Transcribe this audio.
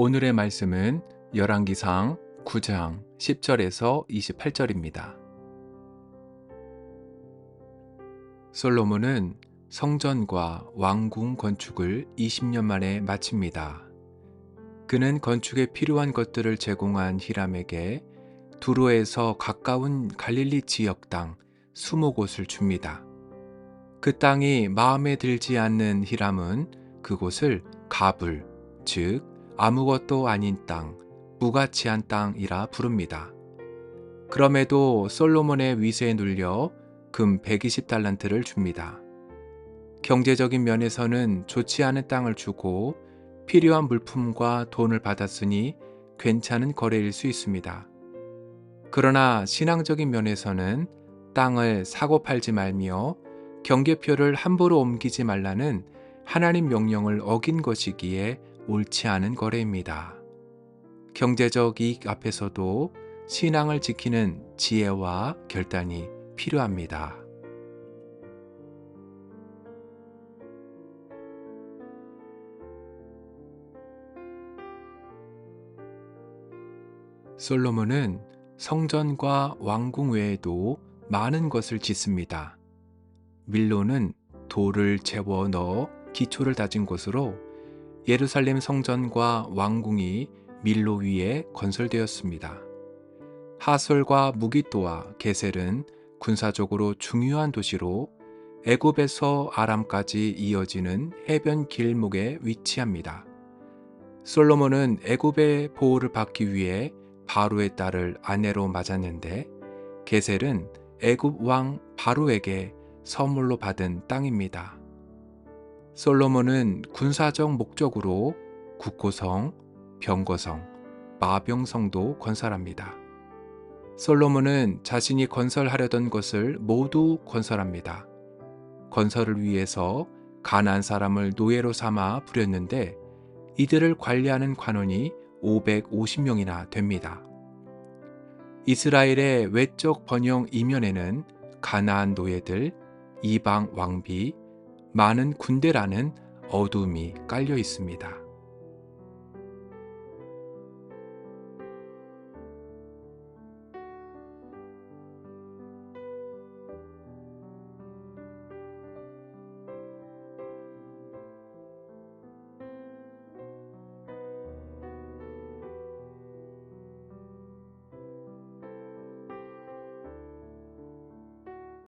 오늘의 말씀은 열왕기상 9장 10절에서 28절입니다. 솔로몬은 성전과 왕궁 건축을 20년 만에 마칩니다. 그는 건축에 필요한 것들을 제공한 히람에게 두로에서 가까운 갈릴리 지역 땅 20곳을 줍니다. 그 땅이 마음에 들지 않는 히람은 그곳을 가불, 즉 아무것도 아닌 땅, 무가치한 땅이라 부릅니다. 그럼에도 솔로몬의 위세에 눌려 금 120달란트를 줍니다. 경제적인 면에서는 좋지 않은 땅을 주고 필요한 물품과 돈을 받았으니 괜찮은 거래일 수 있습니다. 그러나 신앙적인 면에서는 땅을 사고 팔지 말며 경계표를 함부로 옮기지 말라는 하나님 명령을 어긴 것이기에 옳지 않은 거래입니다. 경제적 이익 앞에서도 신앙을 지키는 지혜와 결단이 필요합니다. 솔로몬은 성전과 왕궁 외에도 많은 것을 짓습니다. 밀로는 돌을 채워 넣어 기초를 다진 곳으로 예루살렘 성전과 왕궁이 밀로 위에 건설되었습니다. 하솔과 무기또와 게셀은 군사적으로 중요한 도시로 애굽에서 아람까지 이어지는 해변 길목에 위치합니다. 솔로몬은 애굽의 보호를 받기 위해 바로의 딸을 아내로 맞았는데 게셀은 애굽 왕 바로에게 선물로 받은 땅입니다. 솔로몬은 군사적 목적으로 국고성, 병거성, 마병성도 건설합니다. 솔로몬은 자신이 건설하려던 것을 모두 건설합니다. 건설을 위해서 가난 사람을 노예로 삼아 부렸는데 이들을 관리하는 관원이 550명이나 됩니다. 이스라엘의 외적 번영 이면에는 가나안 노예들, 이방 왕비, 많은 군대라는 어둠이 깔려 있습니다.